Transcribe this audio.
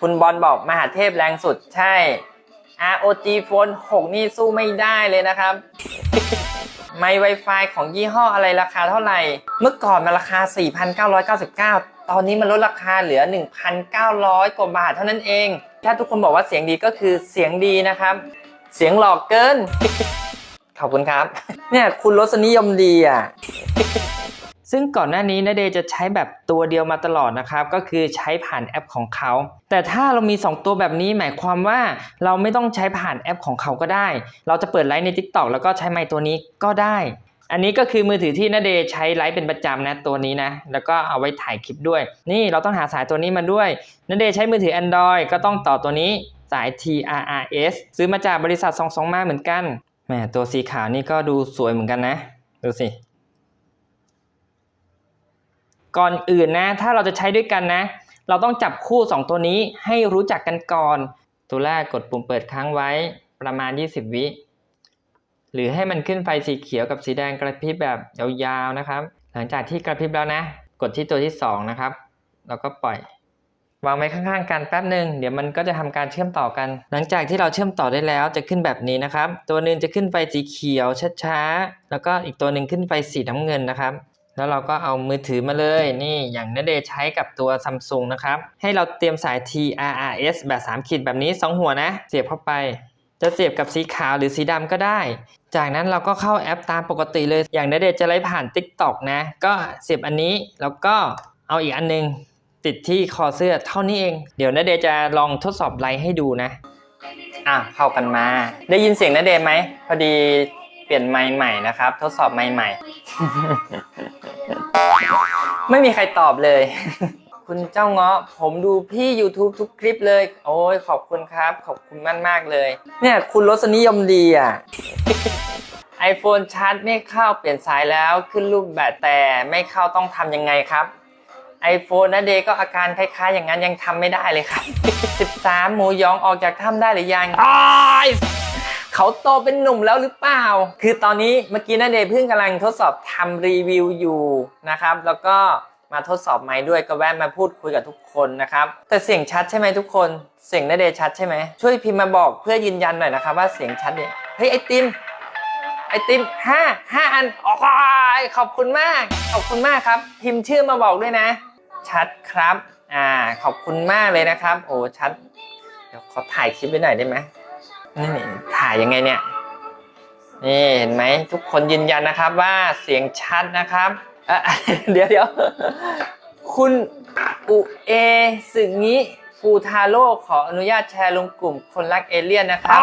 คุณบอลบอกมหาเทพแรงสุดใช่ ROG Phone 6 นี่สู้ไม่ได้เลยนะครับ ไมค์ Wi-Fi ของยี่ห้ออะไรราคาเท่าไหร่ เมื่อก่อนมันราคา 4,999 ตอนนี้มันลดราคาเหลือ 1,900 กว่าบาทเท่านั้นเอง ถ้าทุกคนบอกว่าเสียงดีก็คือเสียงดีนะครับ เสียงหลอกเกิน ขอบคุณครับ เนี่ยคุณรสนิยมดีอะ ซึ่งก่อนหน้านี้นาเดย์จะใช้แบบตัวเดียวมาตลอดนะครับ ก็คือใช้ผ่านแอปของเขา แต่ถ้าเรามี 2 ตัวแบบนี้หมายความว่าเราไม่ต้องใช้ผ่านแอปของเขาก็ได้ เราจะเปิดไลฟ์ใน TikTok แล้วก็ใช้ไมค์ตัวนี้ก็ได้ อันนี้ก็คือมือถือที่นาเดย์ใช้ไลฟ์เป็นประจำนะตัวนี้นะ แล้วก็เอาไว้ถ่ายคลิปด้วย นี่เราต้องหาสายตัวนี้มาด้วยนาเดย์ใช้มือถือ Android ก็ต้องต่อตัวนี้สาย TRRS ซื้อมาจากบริษัท 22 มาเหมือนกันแหมตัวสีขาวนี่ก็ดูสวยเหมือนกันนะ ดูสิ ก่อนอื่นนะ ถ้าเราจะใช้ด้วยกันนะ เราต้องจับคู่ 2 ตัวนี้ให้รู้จักกันก่อน ตัวแรกกดปุ่มเปิดค้างไว้ประมาณ 20 วิ หรือให้มันขึ้นไฟสีเขียวกับสีแดงกระพริบแบบยาวๆนะครับ หลังจากที่กระพริบแล้วนะ กดที่ตัวที่ 2 นะครับ แล้วก็ปล่อยวางไว้ข้างๆกันแป๊บหนึ่งเดี๋ยวมันก็จะทำการเชื่อมต่อกัน หลังจากที่เราเชื่อมต่อได้แล้วจะขึ้นแบบนี้นะครับ ตัวหนึ่งจะขึ้นไฟสีเขียวช้าๆแล้วก็อีกตัวหนึ่งขึ้นไฟสีน้ำเงินนะครับ แล้วเราก็เอามือถือมาเลยนี่อย่างนเดชใช้กับตัวซัมซุงนะครับ ให้เราเตรียมสาย TRRS แบบ 3 ขีดแบบนี้ 2 หัวนะ เสียบเข้าไป จะเสียบกับสีขาวหรือสีดำก็ได้ จากนั้นเราก็เข้าแอปตามปกติเลย อย่างนเดชจะไลฟ์ผ่าน TikTok นะ ก็เสียบอันนี้แล้วก็เอาอีกอันนึงติดที่คอเสื้อเท่านี้เอง เดี๋ยวนเดชจะลองทดสอบไลฟ์ให้ดูนะอะเข้ากันมา ได้ยินเสียงนเดชไหมพอดีเปลี่ยนไมค์ใหม่นะครับ ทดสอบไมค์ใหม่ ไม่มีใครตอบเลย คุณเจ้าเงาะ ผมดูพี่ YouTube ทุกคลิปเลย โอ้ยขอบคุณครับ ขอบคุณมากมากเลย เนี่ยคุณรสนิยมดีอะ iPhone ชาร์จไม่เข้าเปลี่ยนสายแล้วขึ้นรูปแบบแต่ไม่เข้าต้องทำยังไงครับ iPhone นะเดก็อาการคล้ายๆ อย่างนั้นยังทำไม่ได้เลยครับ 13 หมูยองออกจากถ้ำได้หรือยังอ้าย เขาโตเป็นหนุ่มแล้วหรือเปล่า คือตอนนี้เมื่อกี้นะเดย์เพิ่งกำลังทดสอบทำรีวิวอยู่นะครับ แล้วก็มาทดสอบไม้ด้วยก็แวะมาพูดคุยกับทุกคนนะครับ แต่เสียงชัดใช่ไหมทุกคน เสียงนาเดย์ชัดใช่ไหมช่วยพิมพ์มาบอกเพื่อยืนยันหน่อยนะครับว่าเสียงชัดเนี่ยเฮ้ยไอติมไอติมห้าห้าอันโอ้ยขอบคุณมาก ขอบคุณมากครับ พิมพ์ชื่อมาบอกด้วยนะ ชัดครับ อ่า ขอบคุณมากเลยนะครับ โอ้ชัด เดี๋ยวขอถ่ายคลิปไว้หน่อยได้ไหม นี่ถ่ายยังไงเนี่ย นี่เห็นไหมทุกคนยืนยันนะครับว่าเสียงชัดนะครับเดี๋ยวเดี๋ยวคุณอุเอสึงิฟูทาโร่ขออนุญาตแชร์ลงกลุ่มคนรักเอเลี่ยนนะครับ